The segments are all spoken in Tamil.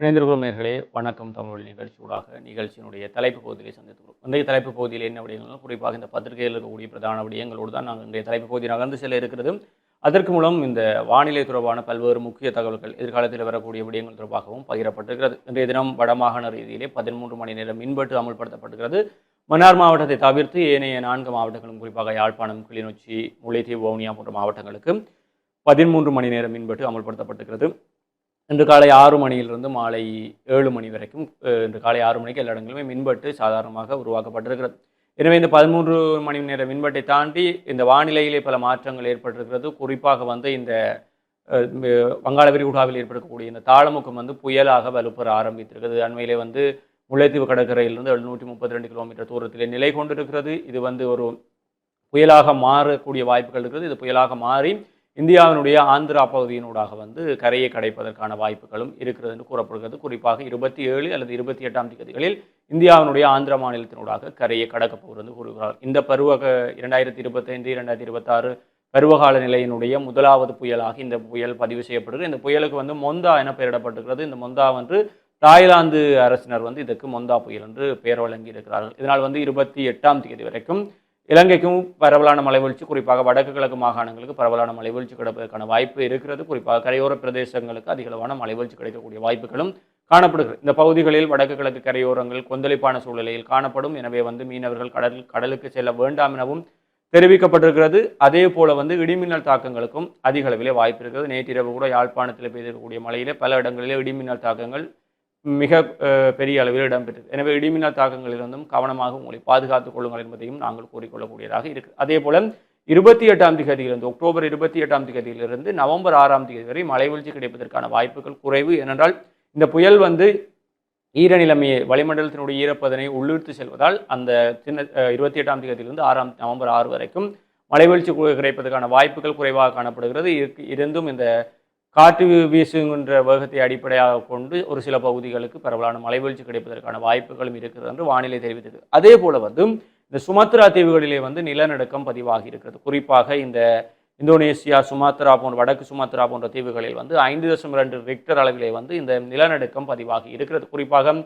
இணைந்திருக்கும் நேர்களே. வணக்கம். தமிழ் நிகழ்ச்சியூடாக நிகழ்ச்சியினுடைய தலைப்பு பகுதியிலே சந்தித்துக்கிறோம் இன்றைய தலைப்பு பகுதியில் என்ன விடயங்கள் குறிப்பாக இந்த பத்திரிகையில் இருக்கக்கூடிய பிரதான விடயங்களோடு தான் நாங்கள் இன்றைய தலைப்பு பகுதி நகர்ந்து செல்ல இருக்கிறது. அதற்கு மூலம் இந்த வானிலை தொடர்பான பல்வேறு முக்கிய தகவல்கள் எதிர்காலத்தில் வரக்கூடிய விடயங்கள் தொடர்பாகவும் பகிரப்பட்டிருக்கிறது. இன்றைய தினம் வடமாகாண ரீதியிலே பதிமூன்று மணி நேரம் மின்வெட்டு அமல்படுத்தப்படுகிறது மன்னார் மாவட்டத்தை தவிர்த்து ஏனைய நான்கு மாவட்டங்களும் குறிப்பாக யாழ்ப்பாணம் கிளிநொச்சி முல்லைத்தீவு வவுனியா போன்ற மாவட்டங்களுக்கு பதிமூன்று மணி நேரம் மின்வெட்டு அமல்படுத்தப்பட்டிருக்கிறது. இன்று காலை ஆறு மணியிலிருந்து மாலை ஏழு மணி வரைக்கும் இன்று காலை ஆறு மணிக்கு எல்லா இடங்களிலுமே மின்வெட்டு சாதாரணமாக உருவாக்கப்பட்டிருக்கிறது. எனவே இந்த பதிமூன்று மணி நேர மின்வெட்டை தாண்டி இந்த வானிலையிலே பல மாற்றங்கள் ஏற்பட்டிருக்கிறது. குறிப்பாக வந்து இந்த வங்காள விரிகுடாவில் ஏற்படக்கூடிய இந்த தாளமுக்கம் வந்து புயலாக வலுப்பெற ஆரம்பித்திருக்கிறது. அண்மையிலே வந்து முல்லைத்தீவு கடற்கரையிலிருந்து எழுநூற்றி முப்பத்தி ரெண்டு கிலோமீட்டர் தூரத்திலே நிலை கொண்டிருக்கிறது. இது வந்து ஒரு புயலாக மாறக்கூடிய வாய்ப்புகள் இருக்கிறது இது புயலாக மாறி இந்தியாவினுடைய ஆந்திரா பகுதியினூடாக வந்து கரையை கடைப்பதற்கான வாய்ப்புகளும் இருக்கிறது என்று கூறப்படுகிறது. குறிப்பாக இருபத்தி ஏழு அல்லது இருபத்தி எட்டாம் தேதிகளில் இந்தியாவினுடைய ஆந்திர மாநிலத்தினூடாக கரையை கடக்கப் போகிறது என்று கூறுகிறார். இந்த பருவ இரண்டாயிரத்தி இருபத்தைந்து இரண்டாயிரத்தி இருபத்தாறு பருவகால நிலையினுடைய முதலாவது புயலாக இந்த புயல் பதிவு செய்யப்படுகிறது. இந்த புயலுக்கு வந்து மொந்தா என பெயரிடப்பட்டிருக்கிறது. இந்த மொந்தா வந்து தாய்லாந்து அரசினர் வந்து இதற்கு மொந்தா புயல் என்று பெயர் வழங்கி இருக்கிறார்கள் இதனால் வந்து இருபத்தி எட்டாம் தேதி வரைக்கும் இலங்கைக்கும் பரவலான மலைவீழ்ச்சி குறிப்பாக வடக்கு கிழக்கு மாகாணங்களுக்கு பரவலான மலைவீழ்ச்சி கிடப்பதற்கான வாய்ப்பு இருக்கிறது. குறிப்பாக கரையோர பிரதேசங்களுக்கு அதிகளவான மலைவீழ்ச்சி கிடைக்கக்கூடிய வாய்ப்புகளும் காணப்படுகிறது. இந்த பகுதிகளில் வடக்கு கிழக்கு கரையோரங்கள் கொந்தளிப்பான சூழ்நிலையில் காணப்படும். எனவே வந்து மீனவர்கள் கடல் கடலுக்கு செல்ல வேண்டாம் எனவும் தெரிவிக்கப்பட்டிருக்கிறது. அதே போல வந்து இடிமின்னல் தாக்கங்களுக்கும் அதிக அளவிலே வாய்ப்பு இருக்கிறது. நேற்றிரவு கூட யாழ்ப்பாணத்தில் பெய்திருக்கக்கூடிய மழையிலே பல இடங்களிலே இடிமின்னல் தாக்கங்கள் மிக பெரிய அளவில் இடம்பெற்றது. எனவே இடிமின்னல் தாக்கங்களிலிருந்தும் கவனமாக உங்களை பாதுகாத்துக் கொள்ளுங்கள் என்பதையும் நாங்கள் கூறிக்கொள்ளக்கூடியதாக இருக்கு. அதே போல இருபத்தி எட்டாம் தேதியிலிருந்து அக்டோபர் இருபத்தி எட்டாம் தேதியிலிருந்து நவம்பர் ஆறாம் தேதி வரை மலைவீழ்ச்சி கிடைப்பதற்கான வாய்ப்புகள் குறைவு. ஏனென்றால் இந்த புயல் வந்து ஈரநிலைமையை வளிமண்டலத்தினுடைய ஈரப்பதனை உள்ளிழுத்து செல்வதால் அந்த சின்ன இருபத்தி எட்டாம் தேதியிலிருந்து ஆறாம் நவம்பர் ஆறு வரைக்கும் மலைவீழ்ச்சி கிடைப்பதற்கான வாய்ப்புகள் குறைவாக காணப்படுகிறது. இருந்தும் இந்த காற்று வீசுகின்ற வேகத்தை அடிப்படையாக கொண்டு ஒரு சில பகுதிகளுக்கு பரவலான மலைவீழ்ச்சி கிடைப்பதற்கான வாய்ப்புகளும் இருக்கிறது என்று வானிலை தெரிவித்தது. அதே போல வந்து இந்த சுமத்ரா தீவுகளிலே வந்து நிலநடுக்கம் பதிவாகி இருக்கிறது. குறிப்பாக இந்த இந்தோனேசியா சுமாத்ரா போன்ற வடக்கு சுமாத்ரா போன்ற தீவுகளில் வந்து ஐந்து தசம் ரெண்டு ரிக்டர் அளவிலே வந்து இந்த நிலநடுக்கம் பதிவாகி இருக்கிறது. குறிப்பாக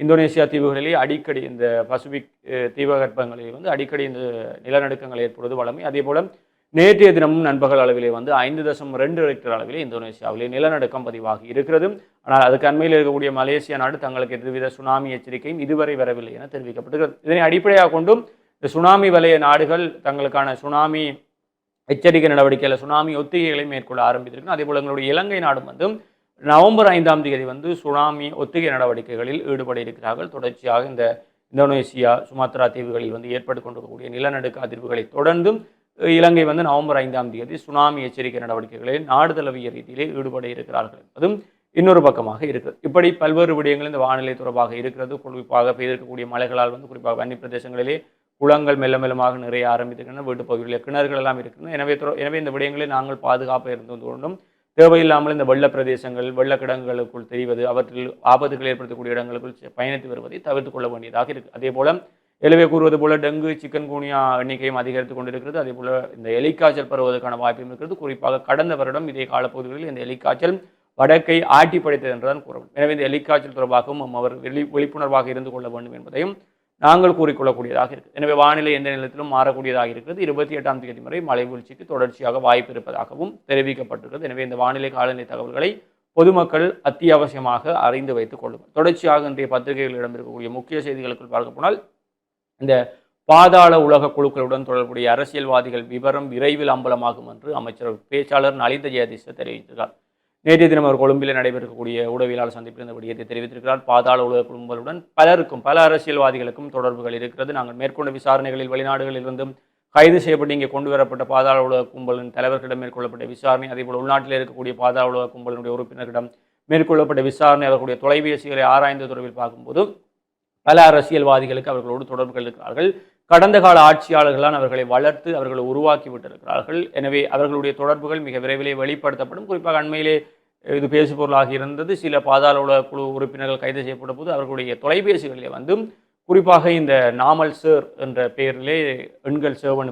இந்தோனேசியா தீவுகளிலே அடிக்கடி இந்த பசிபிக் தீபகற்பங்களில் வந்து அடிக்கடி இந்த நிலநடுக்கங்கள் ஏற்படுவது வழமை. அதே போல நேற்றைய தினமும் நண்பகல் அளவிலே வந்து ஐந்து தசம் ரெண்டு ரெக்டர் அளவிலே இந்தோனேஷியாவிலே நிலநடுக்கம் பதிவாகி இருக்கிறது. ஆனால் அதுக்கு அண்மையில் இருக்கக்கூடிய மலேசியா நாடு தங்களுக்கு எதுவித சுனாமி எச்சரிக்கையும் இதுவரை வரவில்லை என தெரிவிக்கப்படுகிறது. இதனை அடிப்படையாக கொண்டும் இந்த சுனாமி வலய நாடுகள் தங்களுக்கான சுனாமி எச்சரிக்கை நடவடிக்கையில் சுனாமி ஒத்திகைகளை மேற்கொள்ள ஆரம்பித்திருக்கு அதே போல எங்களுடைய இலங்கை நாடும் வந்து நவம்பர் ஐந்தாம் தேதி வந்து சுனாமி ஒத்திகை நடவடிக்கைகளில் ஈடுபட இருக்கிறார்கள். தொடர்ச்சியாக இந்த இந்தோனேசியா சுமாத்ரா தீவுகளில் வந்து ஏற்பட்டு கொண்டிருக்கக்கூடிய நிலநடுக்க அதிர்வுகளை தொடர்ந்தும் இலங்கை வந்து நவம்பர் ஐந்தாம் தேதி சுனாமி எச்சரிக்கை நடவடிக்கைகளில் நாடு தழுவிய ரீதியிலே ஈடுபட இருக்கிறார்கள் என்பதும் இன்னொரு பக்கமாக இருக்கிறது இப்படி பல்வேறு விடயங்கள் இந்த வானிலை தொடர்பாக இருக்கிறது. குறிப்பாக பெய்திருக்கக்கூடிய மலைகளால் வந்து குறிப்பாக வன்னி பிரதேசங்களிலே குளங்கள் மெல்ல மெல்லமாக நிறைய ஆரம்பித்திருக்கின்றன. வீட்டு பகுதிகளில் கிணறுகள் எல்லாம் இருக்கின்றன. எனவே எனவே இந்த விடயங்களை நாங்கள் பாதுகாப்பாக இருந்து கொண்டும் தேவையில்லாமல் இந்த வெள்ள பிரதேசங்கள் வெள்ளக்கிடங்களுக்குள் தெரிவது அவற்றில் ஆபத்துகள் ஏற்படுத்தக்கூடிய இடங்களுக்குள் செ- பயணித்து வருவதை தவிர்த்து கொள்ள வேண்டியதாக இருக்குது அதே போல எனவே கூறுவது போல டெங்கு சிக்கன் குனியா எண்ணிக்கையும் அதிகரித்து கொண்டிருக்கிறது. அதே போல இந்த எலிக்காய்ச்சல் பரவுவதற்கான வாய்ப்பும் இருக்கிறது. குறிப்பாக கடந்த வருடம் இதே காலப்பகுதிகளில் இந்த எலிக்காய்ச்சல் வடக்கை ஆட்டி படைத்தது என்றுதான் கூறவும் எனவே இந்த எலிக்காய்ச்சல் தொடர்பாகவும் அவர் வெளி விழிப்புணர்வாக இருந்து கொள்ள வேண்டும் என்பதையும் நாங்கள் கூறிக்கொள்ளக்கூடியதாக இருக்குது எனவே வானிலை எந்த நிலத்திலும் மாறக்கூடியதாக இருக்கிறது. இருபத்தி எட்டாம் தேதி வரை மழை வீழ்ச்சிக்கு தொடர்ச்சியாக வாய்ப்பு இருப்பதாகவும் தெரிவிக்கப்பட்டிருக்கிறது. எனவே இந்த வானிலை காலநிலை தகவல்களை பொதுமக்கள் அத்தியாவசியமாக அறிந்து வைத்துக் கொள்ளுங்கள். தொடர்ச்சியாக இன்றைய பத்திரிகைகளிடம் இருக்கக்கூடிய முக்கிய செய்திகளுக்குள் பார்க்க போனால் இந்த பாதாள உலக குழுக்களுடன் தொடர்புடைய அரசியல்வாதிகள் விவரம் விரைவில் அம்பலமாகும் என்று அமைச்சர் பேச்சாளர் நலிந்த ஜெயதிஷ தெரிவித்திருக்கார் நேற்றைய தினம் அவர் கொழும்பில் நடைபெறக்கூடிய உடவியலாளர் சந்திப்பில் இந்த விடயத்தை தெரிவித்திருக்கிறார். பாதாள உலக குழுக்களுடன் பலருக்கும் பல அரசியல்வாதிகளுக்கும் தொடர்புகள் இருக்கிறது. நாங்கள் மேற்கொண்ட விசாரணைகளில் வெளிநாடுகளிலிருந்தும் கைது செய்யப்பட்டு இங்கே கொண்டு வரப்பட்ட பாதாள உலக கும்பலின் தலைவர்களிடம் மேற்கொள்ளப்பட்ட விசாரணை அதேபோல் உள்நாட்டில் இருக்கக்கூடிய பாதாள உலக கும்பலினுடைய உறுப்பினர்களிடம் மேற்கொள்ளப்பட்ட விசாரணை அவர்களுடைய தொலைபேசிகளை ஆராய்ந்த தொடர்பில் பார்க்கும்போது பல அரசியல்வாதிகளுக்கு அவர்களோடு தொடர்புகள் இருக்கிறார்கள். கடந்த கால ஆட்சியாளர்களால் அவர்களை வளர்த்து அவர்களை உருவாக்கி விட்டிருக்கிறார்கள். எனவே அவர்களுடைய தொடர்புகள் மிக விரைவிலே வெளிப்படுத்தப்படும். குறிப்பாக அண்மையிலே இது பேசுபொருளாக இருந்தது. சில பாதாள உலக குழு உறுப்பினர்கள் கைது செய்யப்பட்ட போது அவர்களுடைய தொலைபேசிகளிலே வந்து குறிப்பாக இந்த நாமல் சேர் என்ற பெயரிலே எண்கள் சேவ்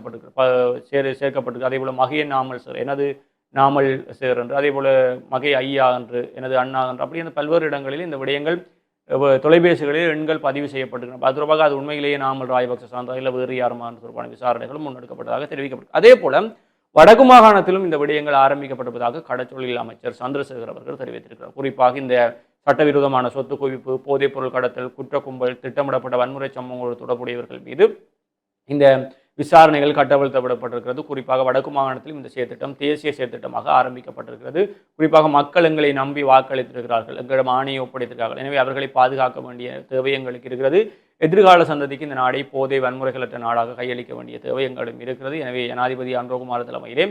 சேர் சேர்க்கப்பட்டிருக்கு. அதே போல் மகைய நாமல் சேர் எனது நாமல் சேர் என்று அதே போல் மகை ஐயா என்று எனது அண்ணா என்று அப்படி அந்த பல்வேறு இடங்களில் இந்த விடயங்கள் தொலைபேசிகளில் எண்கள் பதிவு செய்யப்பட்டிருக்கின்றன அது தொடர்பாக அது உண்மையிலேயே நாமல் ராயபக்ச சார்ந்தா இல்லை வேறு யாருமான தொடர்பான விசாரணைகளும் முன்னெடுக்கப்பட்டதாக தெரிவிக்கப்பட்டது அதே போல வடக்கு மாகாணத்திலும் இந்த விடயங்கள் ஆரம்பிக்கப்பட்டிருப்பதாக கடற்றொழில் அமைச்சர் சந்திரசேகர் அவர்கள் தெரிவித்திருக்கிறார். குறிப்பாக இந்த சட்டவிரோதமான சொத்து குவிப்பு போதைப்பொருள் கடத்தல் குற்ற கும்பல் திட்டமிடப்பட்ட வன்முறை சம்பவங்களோடு தொடர்புடையவர்கள் மீது இந்த விசாரணைகள் கட்டவிழ்த்தப்படப்பட்டிருக்கிறது. குறிப்பாக வடக்கு மாகாணத்திலும் இந்த செயற்திட்டம் தேசிய செயற்திட்டமாக ஆரம்பிக்கப்பட்டிருக்கிறது. குறிப்பாக மக்கள் எங்களை நம்பி வாக்களித்திருக்கிறார்கள். எங்களிடம் ஆணையை ஒப்படைத்திருக்கிறார்கள். எனவே அவர்களை பாதுகாக்க வேண்டிய தேவை எங்களுக்கு இருக்கிறது. எதிர்கால சந்ததிக்கு இந்த நாடை போதை வன்முறைகளற்ற நாடாக கையளிக்க வேண்டிய தேவை எங்களிடம் இருக்கிறது. எனவே ஜனாதிபதி அன்றகுமார் தலைமையிலே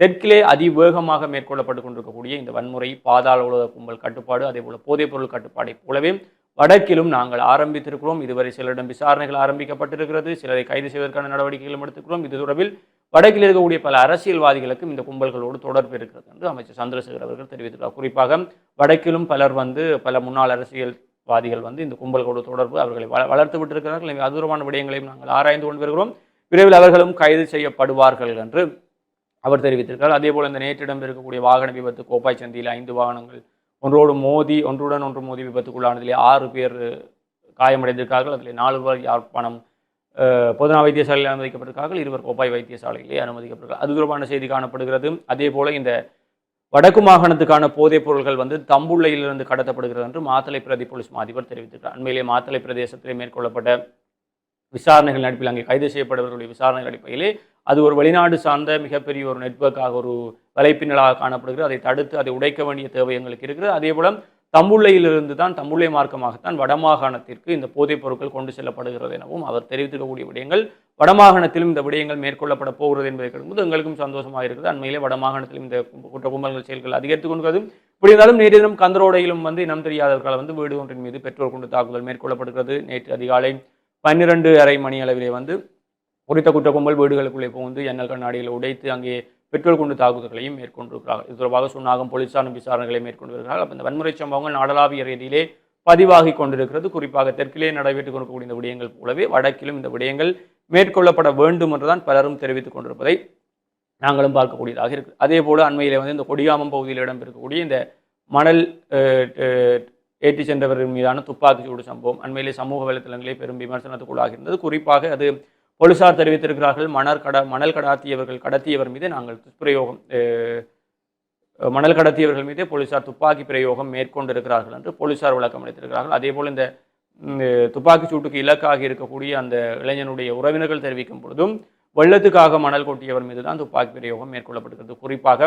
தெற்கிலே அதிவேகமாக மேற்கொள்ளப்பட்டு கொண்டிருக்கக்கூடிய இந்த வன்முறை பாதாள உலக கும்பல் கட்டுப்பாடு அதே போல போதைப்பொருள் கட்டுப்பாடை போலவே வடக்கிலும் நாங்கள் ஆரம்பித்திருக்கிறோம். இதுவரை சிலரிடம் விசாரணைகள் ஆரம்பிக்கப்பட்டிருக்கிறது. சிலரை கைது செய்வதற்கான நடவடிக்கைகளும் எடுத்துக்கிறோம். இது தொடர்பில் வடக்கில் இருக்கக்கூடிய பல அரசியல்வாதிகளுக்கும் இந்த கும்பல்களோடு தொடர்பு இருக்கிறது என்று அமைச்சர் சந்திரசேகர் அவர்கள் தெரிவித்துள்ளார். குறிப்பாக வடக்கிலும் பலர் வந்து பல முன்னாள் அரசியல்வாதிகள் வந்து இந்த கும்பல்களோடு தொடர்பு அவர்களை வள- வளர்த்து விட்டிருக்கிறார்கள். எனவே அது விடயங்களையும் நாங்கள் ஆராய்ந்து கொண்டு வருகிறோம். விரைவில் அவர்களும் கைது செய்யப்படுவார்கள் என்று அவர் தெரிவித்திருக்கிறார். அதே போல் இந்த நேற்றிடம் இருக்கக்கூடிய வாகன விபத்து கோப்பாய் சந்தியில் ஐந்து வாகனங்கள் ஒன்றோடு மோதி ஒன்றுடன் ஒன்று மோதி விபத்துக்குள்ளானதிலே ஆறு பேர் காயமடைந்திருக்கார்கள். அதில் நாலு பேர் யாழ்ப்பாணம் பொதுநா வைத்தியசாலையில் அனுமதிக்கப்பட்டிருக்கார்கள். இருவர் கோப்பாய் வைத்தியசாலையிலே அனுமதிக்கப்பட்டிருக்கார்கள். அது தொடர்பான செய்தி காணப்படுகிறது. அதே போல் இந்த வடக்கு மாகாணத்துக்கான போதைப் பொருள்கள் வந்து தம்புள்ளையிலிருந்து கடத்தப்படுகிறது என்று மாத்தளை பிரதி போலீஸ் மாதிபர் தெரிவித்திருக்கிறார் அண்மையிலே மாத்தளை பிரதேசத்திலே மேற்கொள்ளப்பட்ட விசாரணைகள் அடிப்பில் அங்கே கைது செய்யப்பட்டவர்களுடைய விசாரணைகள் அடிப்படையிலே அது ஒரு வெளிநாடு சார்ந்த மிகப்பெரிய ஒரு நெட்வொர்க்காக ஒரு வலைப்பின்னலாக காணப்படுகிறது. அதை தடுத்து அதை உடைக்க வேண்டிய தேவை எங்களுக்கு இருக்கிறது. அதே போல தம்புள்ளையிலிருந்து தான் தம்புள்ளை மார்க்கமாகத்தான் வடமாகாணத்திற்கு இந்த போதைப் பொருட்கள் கொண்டு செல்லப்படுகிறது எனவும் அவர் தெரிவித்திருக்கக்கூடிய விடயங்கள். வடமாகாணத்திலும் இந்த விடயங்கள் மேற்கொள்ளப்பட போகிறது என்பதை கேட்கும்போது எங்களுக்கும் சந்தோஷமாக இருக்குது. அண்மையிலே வடமாகாணத்திலும் இந்த குற்ற கும்பல்கள் செயல்கள் அதிகரித்துக் கொண்டு இப்படி இருந்தாலும் நேற்று தினம் கந்தரோடையிலும் வந்து இனம் தெரியாதவர்கள் வந்து வீடு ஒன்றின் மீது பெற்றோர் கொண்டு தாக்குதல் மேற்கொள்ளப்படுகிறது. நேற்று அதிகாலை பன்னிரண்டு அரை மணி அளவிலே வந்து குறித்த குற்ற கும்பல் வீடுகளுக்குள்ளே புகுந்து எண்ணல் கண்ணாடிகளை உடைத்து அங்கே பெட்ரோல் குண்டு தாக்குதல்களையும் மேற்கொண்டிருக்கிறார்கள். இது தொடர்பாக சுன்னாகம் போலீசாரும் விசாரணைகளை மேற்கொண்டு வருகிறார்கள். அப்போ இந்த வன்முறை சம்பவங்கள் நாடளாவிய ரீதியிலே பதிவாகி கொண்டிருக்கிறது. குறிப்பாக தெற்கிலே நடைபெற்றுக் கொண்டிருக்கக்கூடிய இந்த விடயங்கள் போலவே வடக்கிலும் இந்த விடயங்கள் மேற்கொள்ளப்பட வேண்டும் என்றுதான் பலரும் தெரிவித்துக் கொண்டிருப்பதை நாங்களும் பார்க்கக்கூடியதாக இருக்கு. அதே போல அண்மையிலே வந்து இந்த கொடியாமம் பகுதியில் இடம்பெறக்கூடிய இந்த மணல் ஏற்றி சென்றவர் மீதான துப்பாக்கிச்சூடு சம்பவம் அண்மையிலே சமூக வலைத்தளங்களே பெரும் விமர்சனத்துக்குள்ளாக இருந்தது குறிப்பாக அது போலீசார் தெரிவித்திருக்கிறார்கள் மணல் கட மணல் கடாத்தியவர்கள் கடத்தியவர் மீது நாங்கள் துஷ்பிரயோகம் மணல் கடத்தியவர்கள் மீது போலீசார் துப்பாக்கி பிரயோகம் மேற்கொண்டிருக்கிறார்கள் என்று போலீசார் விளக்கம் அளித்திருக்கிறார்கள். அதே போல் இந்த துப்பாக்கி சூட்டுக்கு இலக்காக இருக்கக்கூடிய அந்த இளைஞனுடைய உறவினர்கள் தெரிவிக்கும் பொழுதும் வெள்ளத்துக்காக மணல் கொட்டியவர் மீது தான் துப்பாக்கி பிரயோகம் மேற்கொள்ளப்படுகிறது குறிப்பாக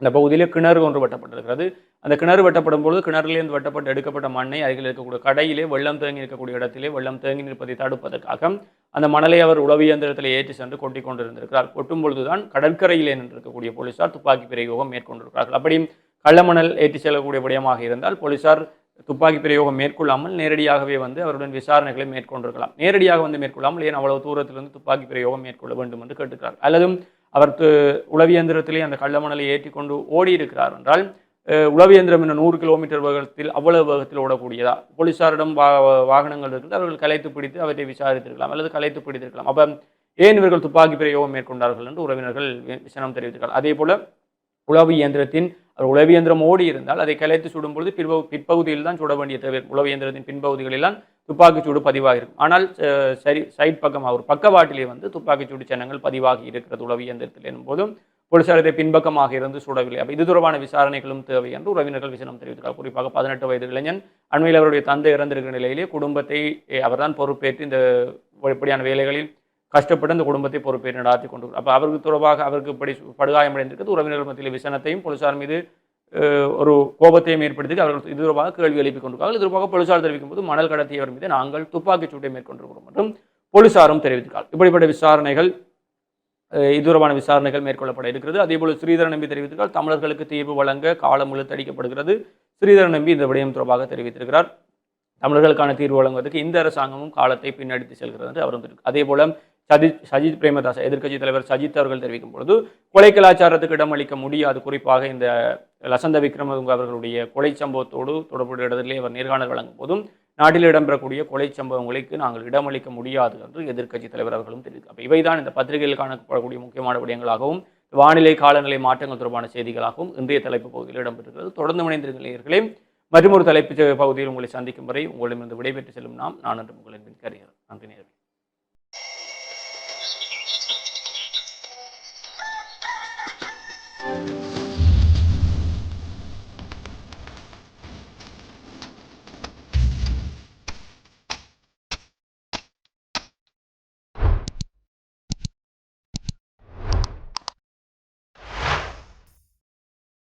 அந்த பகுதியிலே கிணறு ஒன்று வெட்டப்பட்டிருக்கிறது. அந்த கிணறு வெட்டப்படும் பொழுது கிணறுலேருந்து வெட்டப்பட்டு எடுக்கப்பட்ட மண்ணை அருகில் இருக்கக்கூடிய கடையிலே வெள்ளம் தேங்கி இருக்கக்கூடிய இடத்திலே வெள்ளம் தேங்கி நிற்பதை தடுப்பதற்காக அந்த மணலை அவர் உளவு இயந்திரத்தில் ஏற்றி சென்று கொட்டி கொண்டிருந்திருக்கிறார். கொட்டும் பொழுதுதான் கடற்கரையிலே நின்றிருக்கக்கூடிய போலீசார் துப்பாக்கி பிரயோகம் மேற்கொண்டிருக்கிறார்கள். அப்படி கள்ளமணல் ஏற்றி செல்லக்கூடிய விடயமாக இருந்தால் போலீசார் துப்பாக்கி பிரயோகம் மேற்கொள்ளாமல் நேரடியாகவே வந்து அவருடன் விசாரணைகளை மேற்கொண்டிருக்கலாம். நேரடியாக வந்து மேற்கொள்ளாமல் ஏன் அவ்வளவு தூரத்திலிருந்து துப்பாக்கி பிரயோகம் மேற்கொள்ள வேண்டும் என்று கேட்டுக்கிறார். அல்லதும் அவர் து- உளவியந்திரத்திலே அந்த கள்ளமணலை ஏற்றி கொண்டு ஓடி இருக்கிறார் என்றால் உளவியந்திரம் என்ற நூறு கிலோமீட்டர் வேகத்தில் அவ்வளவு வேகத்தில் ஓடக்கூடியதா? போலீசாரிடம் வா வாகனங்கள் இருக்குது அவர்கள் கலைத்து பிடித்து அவற்றை விசாரித்திருக்கலாம் அல்லது கலைத்து பிடித்திருக்கலாம். அப்போ ஏன் இவர்கள் துப்பாக்கி பிரயோகம் மேற்கொண்டார்கள் என்று உறவினர்கள் விசனம் தெரிவித்திருக்கிறார். அதே போல உளவு இயந்திரத்தின் உளவு இயந்திரம் ஓடி இருந்தால் அதை கலைத்து சுடும் பொழுது பிற்பகு பிற்பகுதியில் தான் சுட வேண்டிய தேவை உளவு இயந்திரத்தின் பின்பகுதிகளெல்லாம் துப்பாக்கி சூடு பதிவாக இருக்கும். ஆனால் சரி சைட் பக்கமாக ஒரு பக்கவாட்டிலே வந்து துப்பாக்கி சூடு சின்னங்கள் பதிவாகி இருக்கிறது உளவு இயந்திரத்தில் என்னும் போதும் இதை பின்பக்கமாக இருந்து சுடவில்லை. அப்போ இது தொடர்பான விசாரணைகளும் தேவை என்று உறவினர்கள் விசனம் தெரிவித்தார் குறிப்பாக பதினெட்டு வயது இளைஞன் அண்மையில் அவருடைய தந்தை இறந்திருக்கிற நிலையிலே குடும்பத்தை அவர்தான் பொறுப்பேற்று இந்த இப்படியான வேலைகளில் கஷ்டப்பட்டு அந்த குடும்பத்தை பொறுப்பேற்று நடாத்தி கொண்டு அப்போ அவருக்கு தொடர்பாக அவருக்கு இப்படி படுகாயமடைந்திருக்கிறது. உறவினர்கள் மத்தியில் விசனத்தையும் போலீசார் மீது ஒரு கோபத்தையும் ஏற்படுத்தி அவர்கள் இது தொடர்பாக கேள்வி எழுப்பிக் கொண்டிருக்கார்கள் இது தொடர்பாக போலீசார் தெரிவிக்கும் போது மணல் கடத்தியவர் மீது நாங்கள் துப்பாக்கிச் சூட்டை மேற்கொண்டிருக்கிறோம் என்றும் போலீசாரும் தெரிவித்தார்கள் இப்படிப்பட்ட விசாரணைகள் இதுரமான இது விசாரணைகள் மேற்கொள்ளப்பட இருக்கிறது. அதேபோல் ஸ்ரீதர நம்பி தெரிவித்திருக்கார் தமிழர்களுக்கு தீர்வு வழங்க காலம் இழுத்தடிக்கப்படுகிறது ஸ்ரீதர நம்பி இந்த விடயம் தொடர்பாக தெரிவித்திருக்கிறார். தமிழர்களுக்கான தீர்வு வழங்குவதற்கு இந்த அரசாங்கமும் காலத்தை பின்னடித்து செல்கிறது என்று அவரும் அதே போல சஜித் சஜித் பிரேமதாஸ் எதிர்க்கட்சி தலைவர் சஜித் அவர்கள் தெரிவிக்கும் பொழுது கொலை கலாச்சாரத்துக்கு இடமளிக்க முடியாது. குறிப்பாக இந்த லசந்த விக்ரமதுங்க அவர்களுடைய கொலை சம்பவத்தோடு தொடர்புடைய இடத்திலே அவர் நேர்காணல் வழங்கும் போதும் நாட்டில் இடம்பெறக்கூடிய கொலை சம்பவங்களுக்கு நாங்கள் இடமளிக்க முடியாது என்று எதிர்க்கட்சி தலைவர் அவர்களும் தெரிவித்தார். அப்போ இவைதான் இந்த பத்திரிகையில் காணப்படக்கூடிய முக்கியமான விடயங்களாகவும் வானிலை காலநிலை மாற்றங்கள் தொடர்பான செய்திகளாகவும் இன்றைய தலைப்பு பகுதியில் இடம்பெறுகிறது தொடர்ந்து இணைந்திருக்கிறீர்களே மற்றொரு தலைப்பு பகுதியில் உங்களை சந்திக்கும் வரை உங்களிடமிருந்து விடைபெற்று செல்லும் நாம் நான் என்று உங்களின் கருகிறேன் நன்றி நேரம்